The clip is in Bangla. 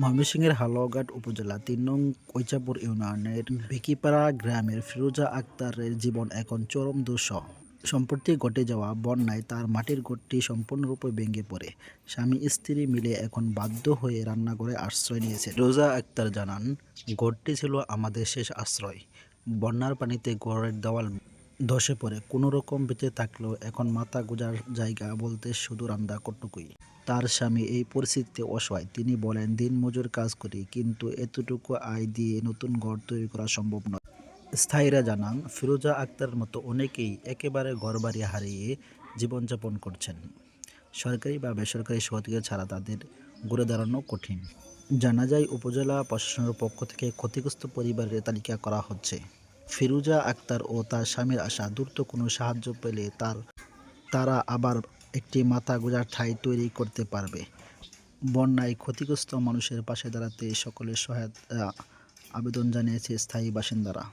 ময়মনসিংহের হালুয়াঘাট উপজেলা তিন নং কৈচাপুর ইউনিয়নের ভিকিপাড়া গ্রামের ফিরোজা আক্তারের জীবন এখন চরম দুঃসহ সম্প্রতি ঘটে যাওয়া বন্যায় তার মাটির ঘরটি সম্পূর্ণরূপে ভেঙে পড়ে। স্বামী, স্ত্রী মিলে এখন বাধ্য হয়ে রান্নাঘরে আশ্রয় নিয়েছে রোজা আক্তার জানান, ঘরটি ছিল আমাদের শেষ আশ্রয়। বন্যার পানিতে ঘরের দেওয়াল ধসে পড়ে। কোনো রকম বেঁচে থাকলেও এখন মাথা গোজার জায়গা বলতে শুধু রান্না কটুকুই তার স্বামী এই পরিস্থিতিতে অসহায়। তিনি বলেন দিন মজুর কাজ করি, কিন্তু এতটুকু আয় দিয়ে নতুন ঘর তৈরি করা সম্ভব নয়। স্থায়ীরা জানান, ফিরোজা আক্তারের মতো অনেকেই একেবারে ঘরবাড়ি হারিয়ে জীবনযাপন করছেন। সরকারি বা বেসরকারি সহযোগিতা ছাড়া তাদের ঘুরে দাঁড়ানো কঠিন। জানা যায়, উপজেলা প্রশাসনের পক্ষ থেকে ক্ষতিগ্রস্ত পরিবারের তালিকা করা হচ্ছে। ফিরোজা আক্তার ও তার স্বামীর আশা দ্রুত কোনো সাহায্য পেলে তার, তারা আবার একটি মাথা গোজার ঠাই তৈরি করতে পারবে। বন্যায় ক্ষতিগ্রস্ত মানুষের পাশে দাঁড়াতে সকলের সহায়তা আবেদন জানিয়েছে স্থায়ী বাসিন্দারা।